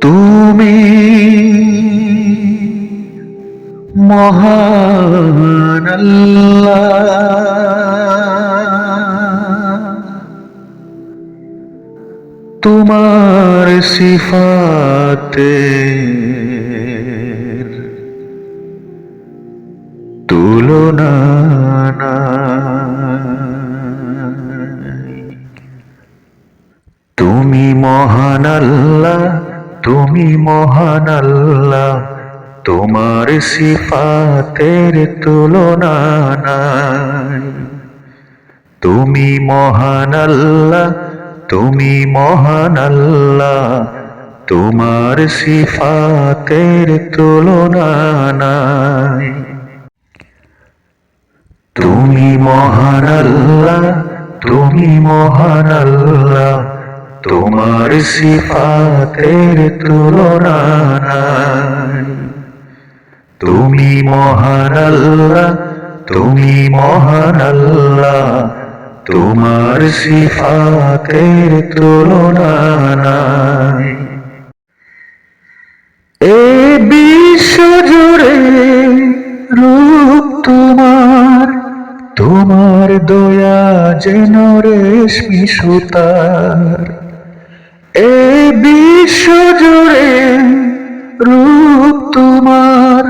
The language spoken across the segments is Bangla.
তুমি মহান তোমার সিফাতে তুলনা। তুমি মহান আল্লাহ তুমি মহান আল্লাহ, তোমার সিফাতের তুলনা নাই। তুমি মহান আল্লাহ, তুমি মহান আল্লাহ, তোমার সিফাতের তুলনা নাই। তুমি মহান আল্লাহ, তুমি মহান আল্লাহ তোমার সিফাতের তুলনা তুমি মহান আল্লাহ, তুমি মহান আল্লাহ, তোমার সিফাতের তুলনা এ বিশ্ব জুড়ে রূপ তোমার তোমার দয়া যেন রেশমি সুতার। এ বিশ্ব রূপ তোমার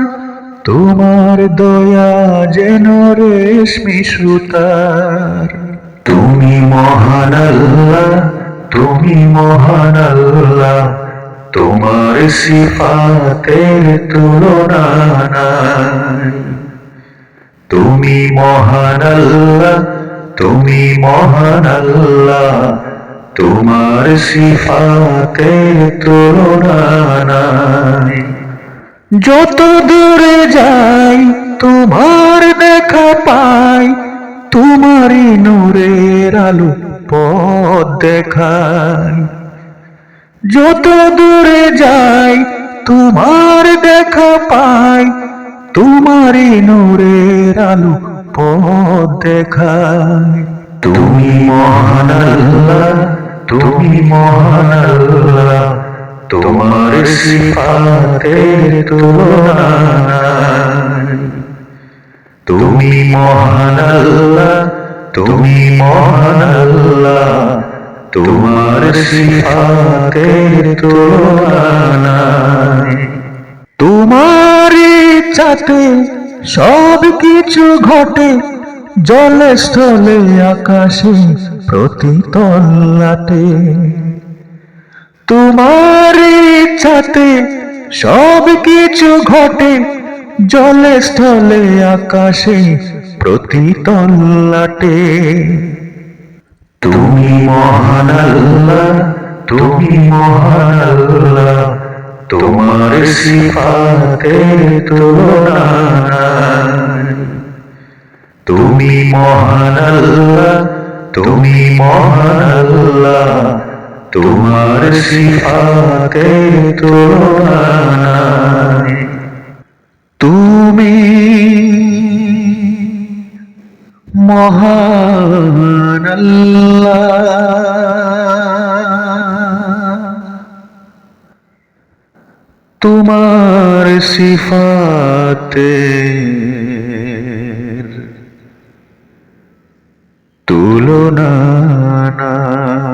তোমার দয়া যেন রেশমি সুতার তুমি মহান আল্লাহ, তুমি মহান আল্লাহ, তোমার সিফাতের তুলনা নাই। তুমি মহান আল্লাহ, তুমি মহান আল্লাহ তোমার সিফাতের তুলনা যত দূরে যাই, তোমার দেখা পাই, তোমারই নূরের আলো পথ দেখায় যত দূরে যাই, তোমার দেখা পাই, তোমারই নূরের আলো পথ দেখায় তুমি মহান আল্লাহ তুমি মহান তোমার সিফাতের তুমি মহান তুমি মহান তোমার সিফাতের। তোমার ইচ্ছাতে সব কিছু ঘটে, জলে স্থলে আকাশে প্রতি তল্লাটে তোমার ইচ্ছাতে সব কিছু ঘটে, জলে স্থলে আকাশে প্রতি তল্লাটে তুমি মহান তুমি মহান তোমার সিফাতের তুলনা নাই। তুমি মহান আল্লাহ তুমি মহান আল্লাহ তোমার নাই। তুমি মহান তোমার সিফাতের তুলনা না।